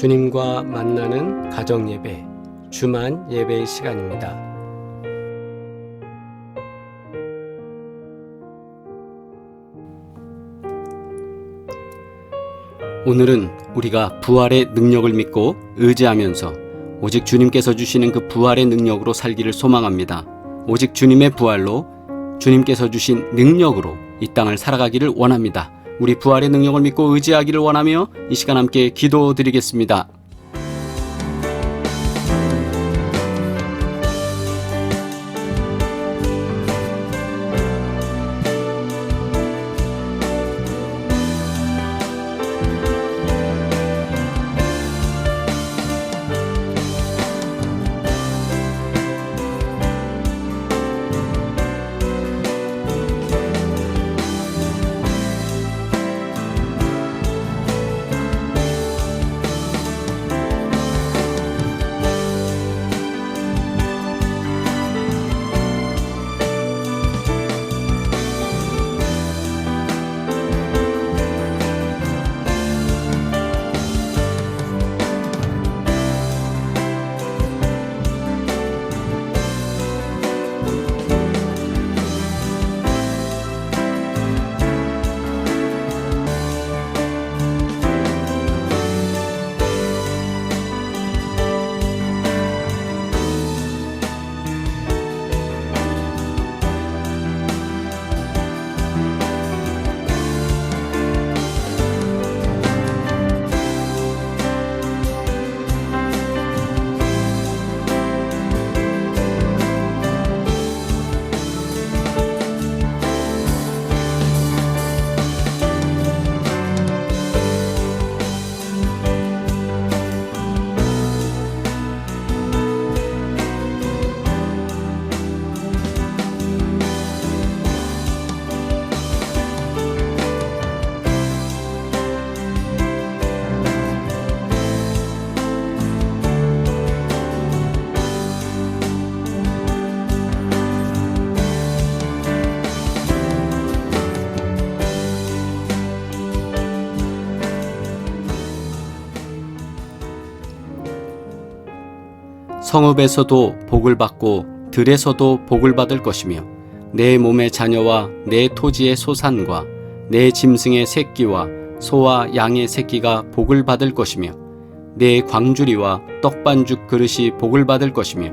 주님과 만나는 가정 예배, 주만 예배의 시간입니다. 오늘은 우리가 부활의 능력을 믿고 의지하면서 오직 주님께서 주시는 그 부활의 능력으로 살기를 소망합니다. 오직 주님의 부활로 주님께서 주신 능력으로 이 땅을 살아가기를 원합니다. 우리 부활의 능력을 믿고 의지하기를 원하며 이 시간 함께 기도드리겠습니다. 성읍에서도 복을 받고 들에서도 복을 받을 것이며 내 몸의 자녀와 내 토지의 소산과 내 짐승의 새끼와 소와 양의 새끼가 복을 받을 것이며 내 광주리와 떡반죽 그릇이 복을 받을 것이며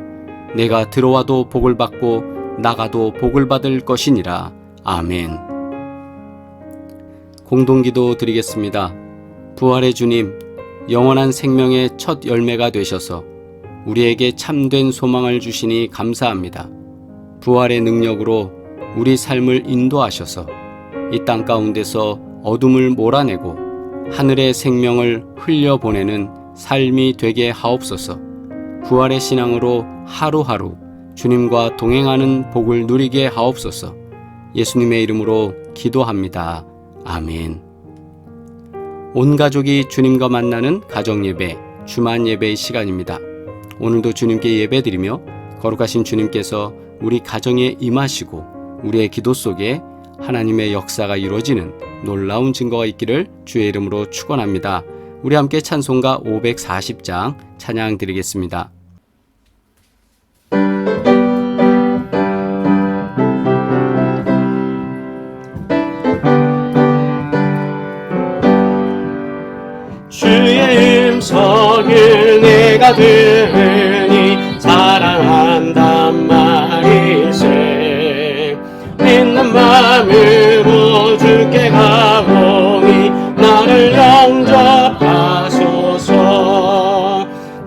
내가 들어와도 복을 받고 나가도 복을 받을 것이니라 아멘. 공동기도 드리겠습니다. 부활의 주님, 영원한 생명의 첫 열매가 되셔서 우리에게 참된 소망을 주시니 감사합니다. 부활의 능력으로 우리 삶을 인도하셔서 이 땅 가운데서 어둠을 몰아내고 하늘의 생명을 흘려보내는 삶이 되게 하옵소서. 부활의 신앙으로 하루하루 주님과 동행하는 복을 누리게 하옵소서. 예수님의 이름으로 기도합니다. 아멘. 온 가족이 주님과 만나는 가정 예배, 주만 예배의 시간입니다. 오늘도 주님께 예배드리며 거룩하신 주님께서 우리 가정에 임하시고 우리의 기도 속에 하나님의 역사가 이루어지는 놀라운 증거가 있기를 주의 이름으로 축원합니다. 우리 함께 찬송가 540장 찬양 드리겠습니다. 들으니 사랑한단 말이세 믿는 마음으로 주께 가오니 나를 영접하소서.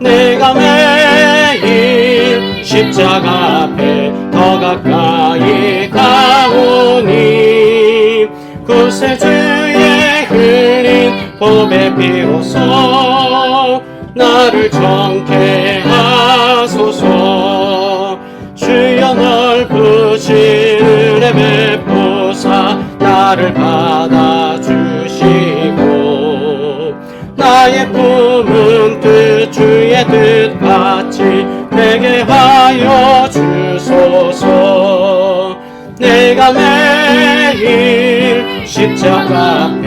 내가 매일 십자가 앞에 더 가까이 가오니 구세 주의 흘린 법의 피로써 나를 정케 하소서. 주여 넓으신 은혜 베푸사 나를 받아주시고 나의 꿈은 뜻 주의 뜻같이 되게 하여 주소서. 내가 매일 십자가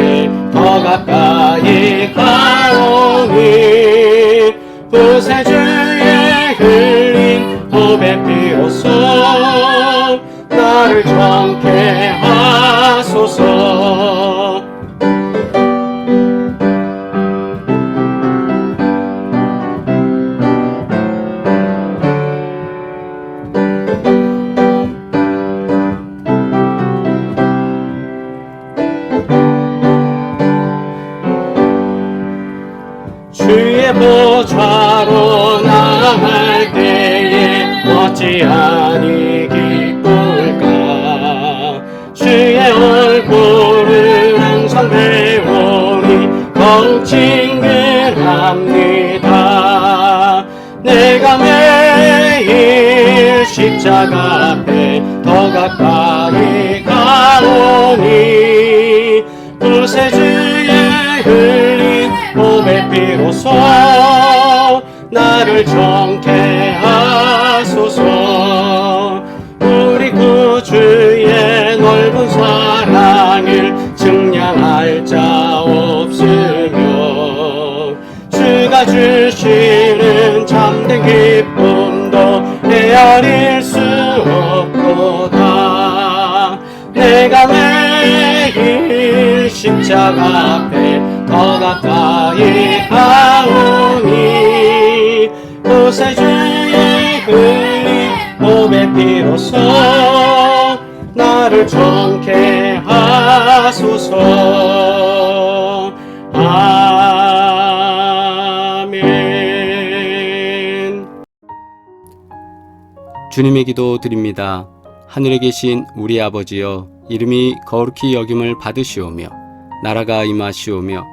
가까이 가오니 구세주의 흘린 보배 피로써 나를 정케 하소서 피로써 나를 정케 하소서. 우리 구주의 넓은 사랑을 증량할 자 없으며 주가 주시는 참된 기쁨도 헤아릴 수 없도다. 내가 매일 십자가 앞에 더 가까이 가오니 구세주의 흘린 몸의 피로써 나를 정케 하소서 아멘 주님의 기도 드립니다. 하늘에 계신 우리 아버지여 이름이 거룩히 여김을 받으시오며 나라가 임하시오며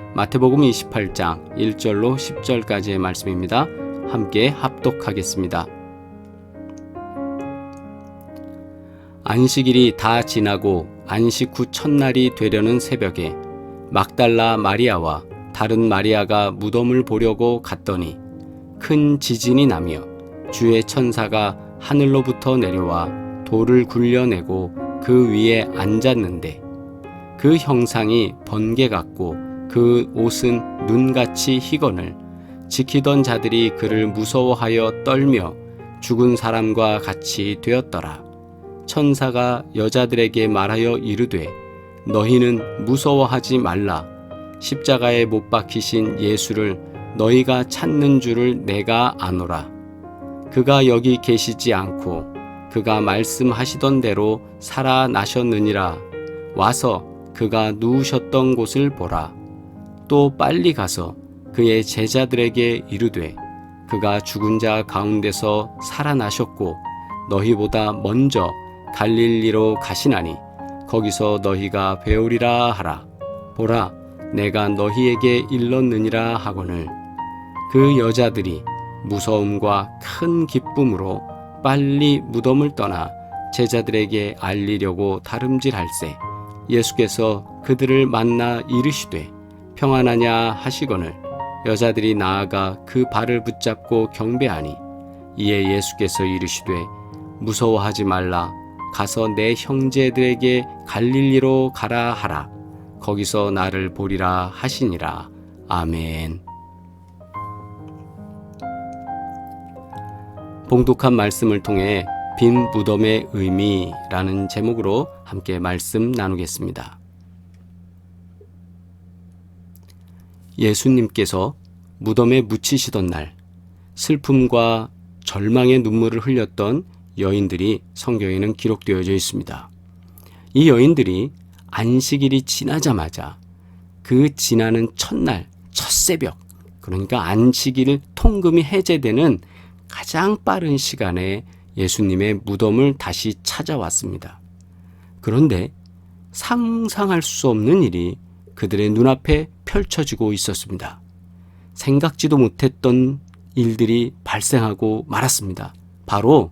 마태복음 28장 1절로 10절까지의 말씀입니다. 함께 합독하겠습니다. 안식일이 다 지나고 안식 후 첫날이 되려는 새벽에 막달라 마리아와 다른 마리아가 무덤을 보려고 갔더니 큰 지진이 나며 주의 천사가 하늘로부터 내려와 돌을 굴려내고 그 위에 앉았는데 그 형상이 번개 같고 그 옷은 눈같이 희건을 지키던 자들이 그를 무서워하여 떨며 죽은 사람과 같이 되었더라. 천사가 여자들에게 말하여 이르되 너희는 무서워하지 말라. 십자가에 못 박히신 예수를 너희가 찾는 줄을 내가 아노라. 그가 여기 계시지 않고 그가 말씀하시던 대로 살아나셨느니라. 와서 그가 누우셨던 곳을 보라. 또 빨리 가서 그의 제자들에게 이르되 그가 죽은 자 가운데서 살아나셨고 너희보다 먼저 갈릴리로 가시나니 거기서 너희가 배우리라 하라. 보라, 내가 너희에게 일렀느니라 하거늘 그 여자들이 무서움과 큰 기쁨으로 빨리 무덤을 떠나 제자들에게 알리려고 다름질할세 예수께서 그들을 만나 이르시되 평안하냐 하시거늘 여자들이 나아가 그 발을 붙잡고 경배하니 이에 예수께서 이르시되 무서워하지 말라. 가서 내 형제들에게 갈릴리로 가라 하라. 거기서 나를 보리라 하시니라. 아멘. 봉독한 말씀을 통해 빈 무덤의 의미라는 제목으로 함께 말씀 나누겠습니다. 예수님께서 무덤에 묻히시던 날 슬픔과 절망의 눈물을 흘렸던 여인들이 성경에는 기록되어져 있습니다. 이 여인들이 안식일이 지나자마자 그 지나는 첫날, 첫 새벽, 그러니까 안식일 통금이 해제되는 가장 빠른 시간에 예수님의 무덤을 다시 찾아왔습니다. 그런데 상상할 수 없는 일이 그들의 눈앞에 펼쳐지고 있었습니다. 생각지도 못했던 일들이 발생하고 말았습니다. 바로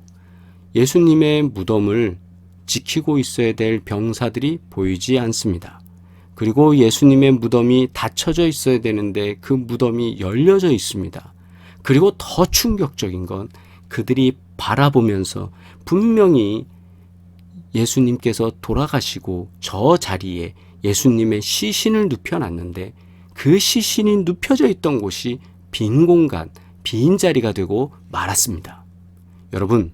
예수님의 무덤을 지키고 있어야 될 병사들이 보이지 않습니다. 그리고 예수님의 무덤이 닫혀져 있어야 되는데 그 무덤이 열려져 있습니다. 그리고 더 충격적인 건 그들이 바라보면서 분명히 예수님께서 돌아가시고 저 자리에 예수님의 시신을 눕혀놨는데 그 시신이 눕혀져 있던 곳이 빈 공간, 빈 자리가 되고 말았습니다. 여러분,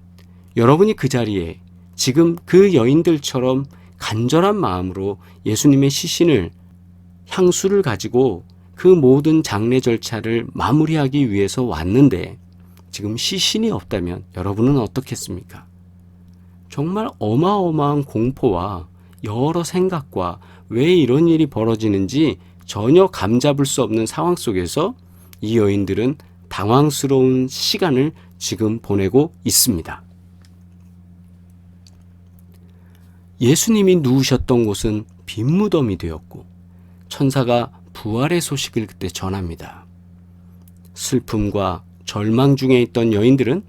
여러분이 그 자리에 지금 그 여인들처럼 간절한 마음으로 예수님의 시신을 향수를 가지고 그 모든 장례 절차를 마무리하기 위해서 왔는데 지금 시신이 없다면 여러분은 어떻겠습니까? 정말 어마어마한 공포와 여러 생각과 왜 이런 일이 벌어지는지 전혀 감잡을 수 없는 상황 속에서 이 여인들은 당황스러운 시간을 지금 보내고 있습니다. 예수님이 누우셨던 곳은 빈 무덤이 되었고 천사가 부활의 소식을 그때 전합니다. 슬픔과 절망 중에 있던 여인들은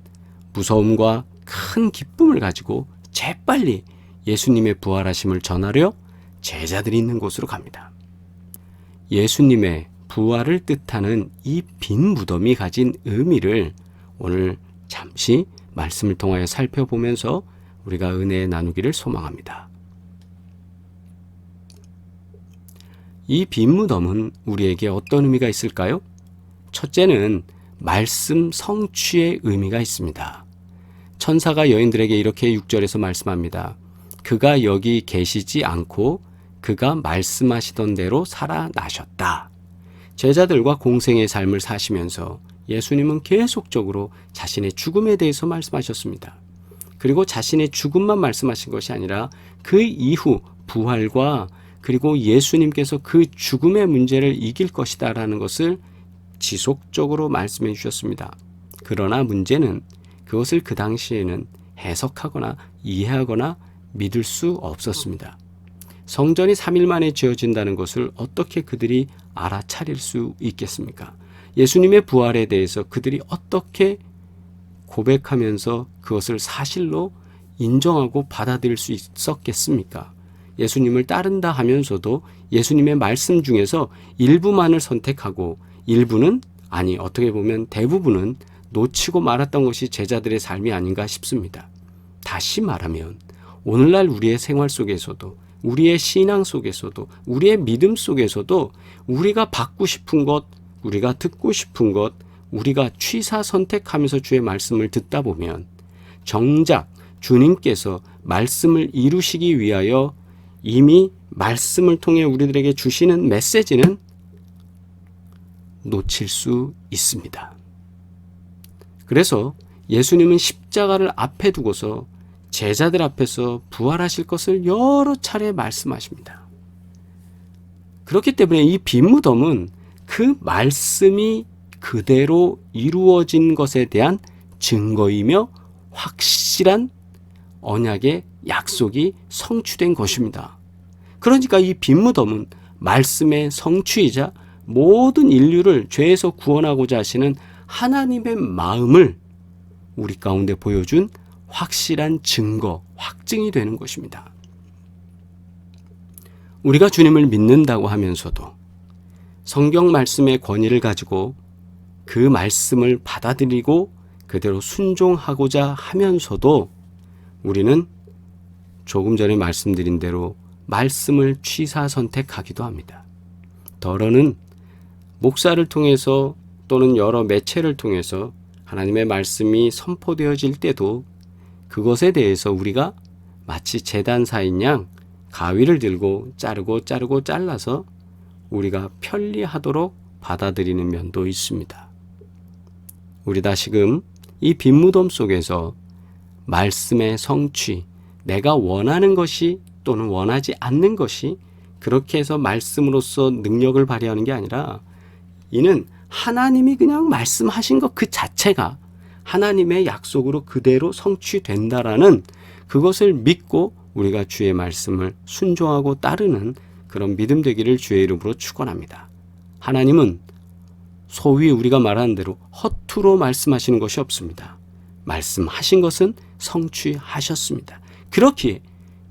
무서움과 큰 기쁨을 가지고 재빨리 예수님의 부활하심을 전하려 제자들이 있는 곳으로 갑니다. 예수님의 부활을 뜻하는 이 빈 무덤이 가진 의미를 오늘 잠시 말씀을 통하여 살펴보면서 우리가 은혜 나누기를 소망합니다. 이 빈 무덤은 우리에게 어떤 의미가 있을까요? 첫째는 말씀 성취의 의미가 있습니다. 천사가 여인들에게 이렇게 6절에서 말씀합니다. 그가 여기 계시지 않고 그가 말씀하시던 대로 살아나셨다. 제자들과 공생의 삶을 사시면서 예수님은 계속적으로 자신의 죽음에 대해서 말씀하셨습니다. 그리고 자신의 죽음만 말씀하신 것이 아니라 그 이후 부활과 그리고 예수님께서 그 죽음의 문제를 이길 것이다 라는 것을 지속적으로 말씀해 주셨습니다. 그러나 문제는 그것을 그 당시에는 해석하거나 이해하거나 믿을 수 없었습니다. 성전이 3일 만에 지어진다는 것을 어떻게 그들이 알아차릴 수 있겠습니까? 예수님의 부활에 대해서 그들이 어떻게 고백하면서 그것을 사실로 인정하고 받아들일 수 있었겠습니까? 예수님을 따른다 하면서도 예수님의 말씀 중에서 일부만을 선택하고 일부는 아니 어떻게 보면 대부분은 놓치고 말았던 것이 제자들의 삶이 아닌가 싶습니다. 다시 말하면 오늘날 우리의 생활 속에서도 우리의 신앙 속에서도 우리의 믿음 속에서도 우리가 받고 싶은 것, 우리가 듣고 싶은 것, 우리가 취사 선택하면서 주의 말씀을 듣다 보면 정작 주님께서 말씀을 이루시기 위하여 이미 말씀을 통해 우리들에게 주시는 메시지는 놓칠 수 있습니다. 그래서 예수님은 십자가를 앞에 두고서 제자들 앞에서 부활하실 것을 여러 차례 말씀하십니다. 그렇기 때문에 이 빈 무덤은 그 말씀이 그대로 이루어진 것에 대한 증거이며 확실한 언약의 약속이 성취된 것입니다. 그러니까 이 빈 무덤은 말씀의 성취이자 모든 인류를 죄에서 구원하고자 하시는 하나님의 마음을 우리 가운데 보여준 확실한 증거, 확증이 되는 것입니다. 우리가 주님을 믿는다고 하면서도 성경 말씀의 권위를 가지고 그 말씀을 받아들이고 그대로 순종하고자 하면서도 우리는 조금 전에 말씀드린 대로 말씀을 취사 선택하기도 합니다. 더러는 목사를 통해서 또는 여러 매체를 통해서 하나님의 말씀이 선포되어질 때도 그것에 대해서 우리가 마치 재단사인 양 가위를 들고 자르고 자르고 잘라서 우리가 편리하도록 받아들이는 면도 있습니다. 우리 다시금 이 빈무덤 속에서 말씀의 성취, 내가 원하는 것이 또는 원하지 않는 것이 그렇게 해서 말씀으로서 능력을 발휘하는 게 아니라 이는 하나님이 그냥 말씀하신 것 그 자체가 하나님의 약속으로 그대로 성취된다라는 그것을 믿고 우리가 주의 말씀을 순종하고 따르는 그런 믿음 되기를 주의 이름으로 축원합니다. 하나님은 소위 우리가 말하는 대로 허투루 말씀하시는 것이 없습니다. 말씀하신 것은 성취하셨습니다. 그렇기에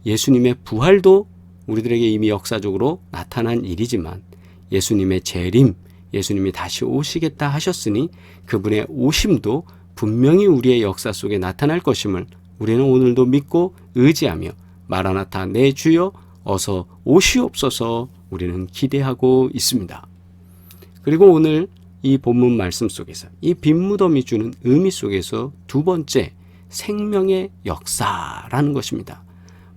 예수님의 부활도 우리들에게 이미 역사적으로 나타난 일이지만 예수님의 재림, 예수님이 다시 오시겠다 하셨으니 그분의 오심도 분명히 우리의 역사 속에 나타날 것임을 우리는 오늘도 믿고 의지하며 마라나타 내 주여 어서 오시옵소서 우리는 기대하고 있습니다. 그리고 오늘 이 본문 말씀 속에서 이 빈무덤이 주는 의미 속에서 두 번째 생명의 역사라는 것입니다.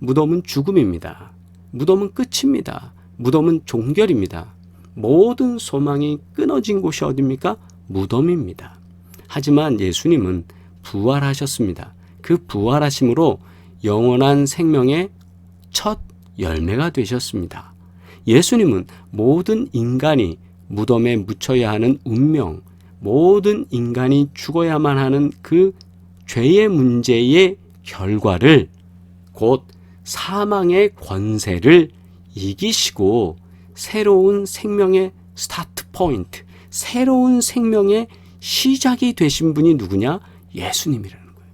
무덤은 죽음입니다. 무덤은 끝입니다. 무덤은 종결입니다. 모든 소망이 끊어진 곳이 어디입니까? 무덤입니다. 하지만 예수님은 부활하셨습니다. 그 부활하심으로 영원한 생명의 첫 열매가 되셨습니다. 예수님은 모든 인간이 무덤에 묻혀야 하는 운명, 모든 인간이 죽어야만 하는 그 죄의 문제의 결과를 곧 사망의 권세를 이기시고 새로운 생명의 스타트 포인트, 새로운 생명의 시작이 되신 분이 누구냐? 예수님이라는 거예요.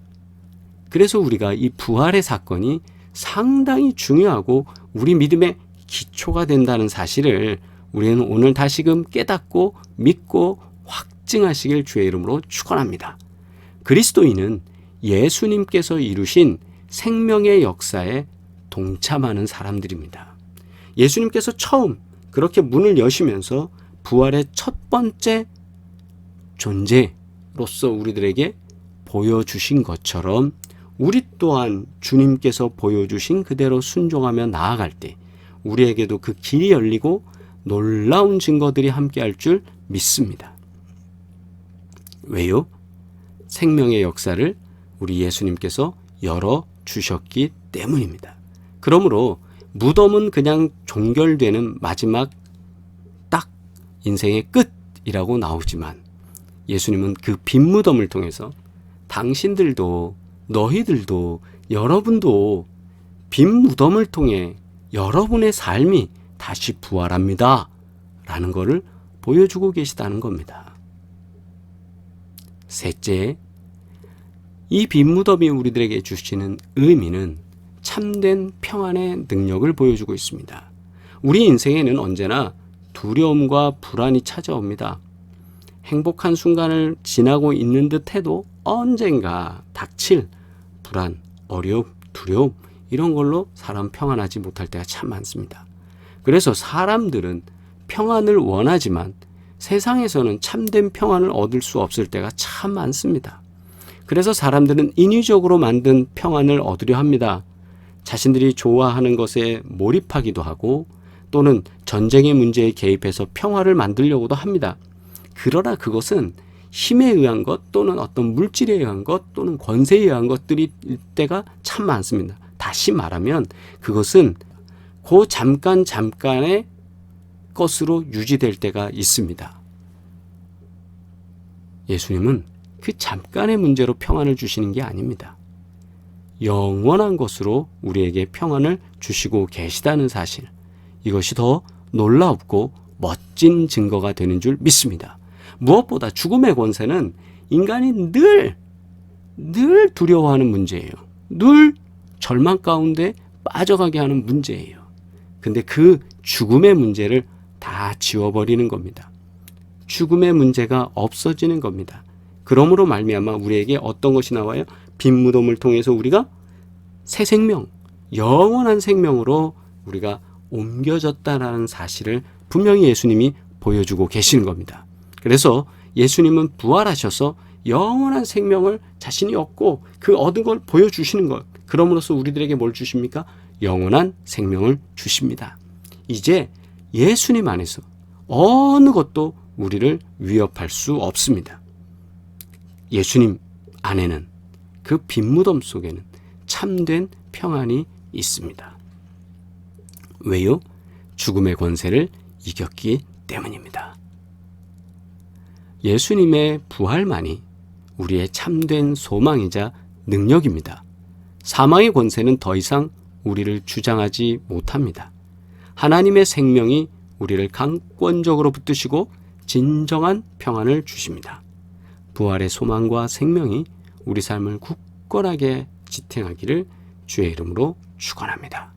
그래서 우리가 이 부활의 사건이 상당히 중요하고 우리 믿음의 기초가 된다는 사실을 우리는 오늘 다시금 깨닫고 믿고 확증하시길 주의 이름으로 축원합니다. 그리스도인은 예수님께서 이루신 생명의 역사에 동참하는 사람들입니다. 예수님께서 처음 그렇게 문을 여시면서 부활의 첫 번째 존재로서 우리들에게 보여주신 것처럼 우리 또한 주님께서 보여주신 그대로 순종하며 나아갈 때 우리에게도 그 길이 열리고 놀라운 증거들이 함께할 줄 믿습니다. 왜요? 생명의 역사를 우리 예수님께서 열어 주셨기 때문입니다. 그러므로 무덤은 그냥 종결되는 마지막 딱 인생의 끝이라고 나오지만 예수님은 그 빈 무덤을 통해서 당신들도 너희들도 여러분도 빈 무덤을 통해 여러분의 삶이 다시 부활합니다. 라는 것을 보여주고 계시다는 겁니다. 셋째, 이 빈무덤이 우리들에게 주시는 의미는 참된 평안의 능력을 보여주고 있습니다. 우리 인생에는 언제나 두려움과 불안이 찾아옵니다. 행복한 순간을 지나고 있는 듯 해도 언젠가 닥칠 불안, 어려움, 두려움, 이런 걸로 사람 평안하지 못할 때가 참 많습니다. 그래서 사람들은 평안을 원하지만 세상에서는 참된 평안을 얻을 수 없을 때가 참 많습니다. 그래서 사람들은 인위적으로 만든 평안을 얻으려 합니다. 자신들이 좋아하는 것에 몰입하기도 하고 또는 전쟁의 문제에 개입해서 평화를 만들려고도 합니다. 그러나 그것은 힘에 의한 것 또는 어떤 물질에 의한 것 또는 권세에 의한 것들이 때가 참 많습니다. 다시 말하면 그것은 그 잠깐 잠깐의 것으로 유지될 때가 있습니다. 예수님은 그 잠깐의 문제로 평안을 주시는 게 아닙니다. 영원한 것으로 우리에게 평안을 주시고 계시다는 사실. 이것이 더 놀라웠고 멋진 증거가 되는 줄 믿습니다. 무엇보다 죽음의 권세는 인간이 늘, 늘 두려워하는 문제예요. 늘 절망 가운데 빠져가게 하는 문제예요. 근데 그 죽음의 문제를 다 지워버리는 겁니다. 죽음의 문제가 없어지는 겁니다. 그러므로 말미암아 우리에게 어떤 것이 나와요? 빈 무덤을 통해서 우리가 새 생명, 영원한 생명으로 우리가 옮겨졌다라는 사실을 분명히 예수님이 보여주고 계시는 겁니다. 그래서 예수님은 부활하셔서 영원한 생명을 자신이 얻고 그 얻은 걸 보여주시는 것. 그럼으로써 우리들에게 뭘 주십니까? 영원한 생명을 주십니다. 이제 예수님 안에서 어느 것도 우리를 위협할 수 없습니다. 예수님 안에는 그 빈무덤 속에는 참된 평안이 있습니다. 왜요? 죽음의 권세를 이겼기 때문입니다. 예수님의 부활만이 우리의 참된 소망이자 능력입니다. 사망의 권세는 더 이상 우리를 주장하지 못합니다. 하나님의 생명이 우리를 강권적으로 붙드시고 진정한 평안을 주십니다. 부활의 소망과 생명이 우리 삶을 굳건하게 지탱하기를 주의 이름으로 축원합니다.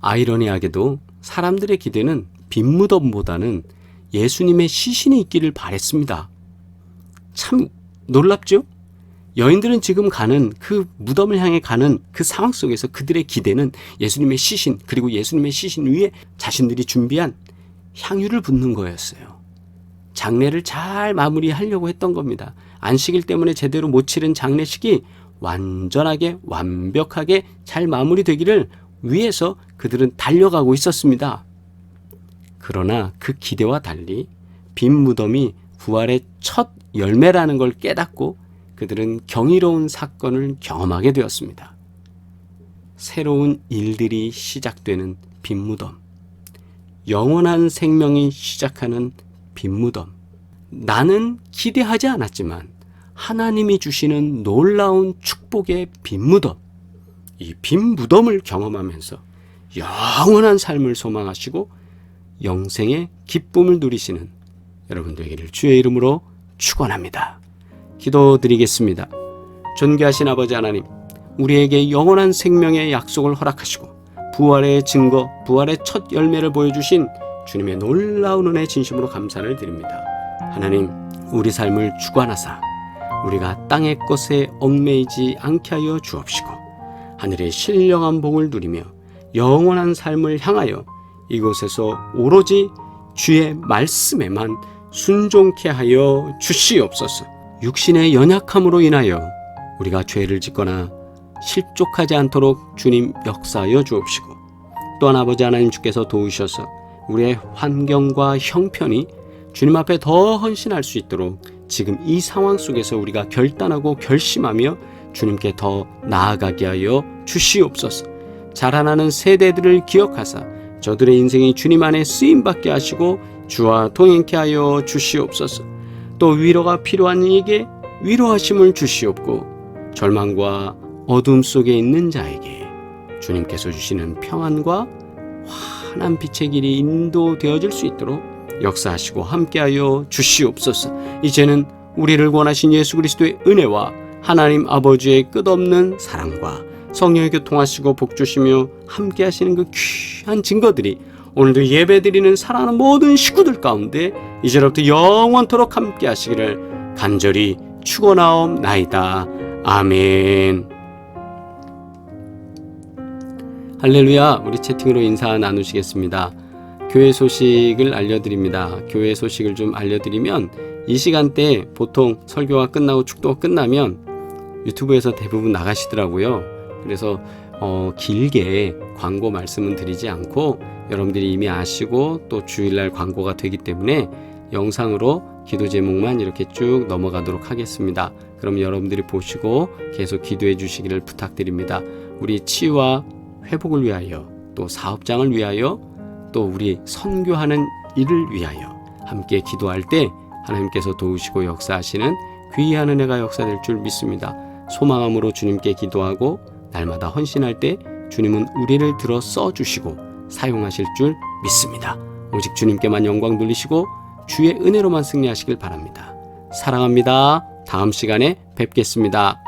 아이러니하게도 사람들의 기대는 빈 무덤보다는 예수님의 시신이 있기를 바랬습니다. 참 놀랍죠? 여인들은 지금 가는 그 무덤을 향해 가는 그 상황 속에서 그들의 기대는 예수님의 시신 그리고 예수님의 시신 위에 자신들이 준비한 향유를 붓는 거였어요. 장례를 잘 마무리하려고 했던 겁니다. 안식일 때문에 제대로 못 치른 장례식이 완전하게 완벽하게 잘 마무리되기를 위해서 그들은 달려가고 있었습니다. 그러나 그 기대와 달리 빈 무덤이 부활의 첫 열매라는 걸 깨닫고 그들은 경이로운 사건을 경험하게 되었습니다. 새로운 일들이 시작되는 빈 무덤. 영원한 생명이 시작하는 빈 무덤. 나는 기대하지 않았지만 하나님이 주시는 놀라운 축복의 빈 무덤. 이 빈 무덤을 경험하면서 영원한 삶을 소망하시고 영생의 기쁨을 누리시는 여러분 되기를 주의 이름으로 축원합니다. 기도드리겠습니다. 존귀하신 아버지 하나님, 우리에게 영원한 생명의 약속을 허락하시고 부활의 증거, 부활의 첫 열매를 보여주신 주님의 놀라운 은혜 진심으로 감사를 드립니다. 하나님, 우리 삶을 주관하사 우리가 땅의 것에 얽매이지 않게 하여 주옵시고 하늘의 신령한 복을 누리며 영원한 삶을 향하여 이곳에서 오로지 주의 말씀에만 순종케 하여 주시옵소서. 육신의 연약함으로 인하여 우리가 죄를 짓거나 실족하지 않도록 주님 역사하여 주옵시고 또한 아버지 하나님 주께서 도우셔서 우리의 환경과 형편이 주님 앞에 더 헌신할 수 있도록 지금 이 상황 속에서 우리가 결단하고 결심하며 주님께 더 나아가게 하여 주시옵소서. 자라나는 세대들을 기억하사 저들의 인생이 주님 안에 쓰임 받게 하시고 주와 동행케 하여 주시옵소서. 또 위로가 필요한 이에게 위로하심을 주시옵고 절망과 어둠 속에 있는 자에게 주님께서 주시는 평안과 환한 빛의 길이 인도되어질 수 있도록 역사하시고 함께하여 주시옵소서. 이제는 우리를 원하신 예수 그리스도의 은혜와 하나님 아버지의 끝없는 사랑과 성령의 교통하시고 복주시며 함께 하시는 그 귀한 증거들이 오늘도 예배드리는 사랑하는 모든 식구들 가운데 이제로부터 영원토록 함께 하시기를 간절히 축원하옵나이다. 아멘. 할렐루야. 우리 채팅으로 인사 나누시겠습니다. 교회 소식을 알려드립니다. 교회 소식을 좀 알려드리면 이 시간대 보통 설교가 끝나고 축도가 끝나면 유튜브에서 대부분 나가시더라고요. 그래서 어, 길게 광고 말씀은 드리지 않고 여러분들이 이미 아시고 또 주일날 광고가 되기 때문에 영상으로 기도 제목만 이렇게 쭉 넘어가도록 하겠습니다. 그럼 여러분들이 보시고 계속 기도해 주시기를 부탁드립니다. 우리 치유와 회복을 위하여 또 사업장을 위하여 또 우리 선교하는 일을 위하여 함께 기도할 때 하나님께서 도우시고 역사하시는 귀한 은혜가 역사될 줄 믿습니다. 소망함으로 주님께 기도하고 날마다 헌신할 때 주님은 우리를 들어 써 주시고 사용하실 줄 믿습니다. 오직 주님께만 영광 돌리시고 주의 은혜로만 승리하시길 바랍니다. 사랑합니다. 다음 시간에 뵙겠습니다.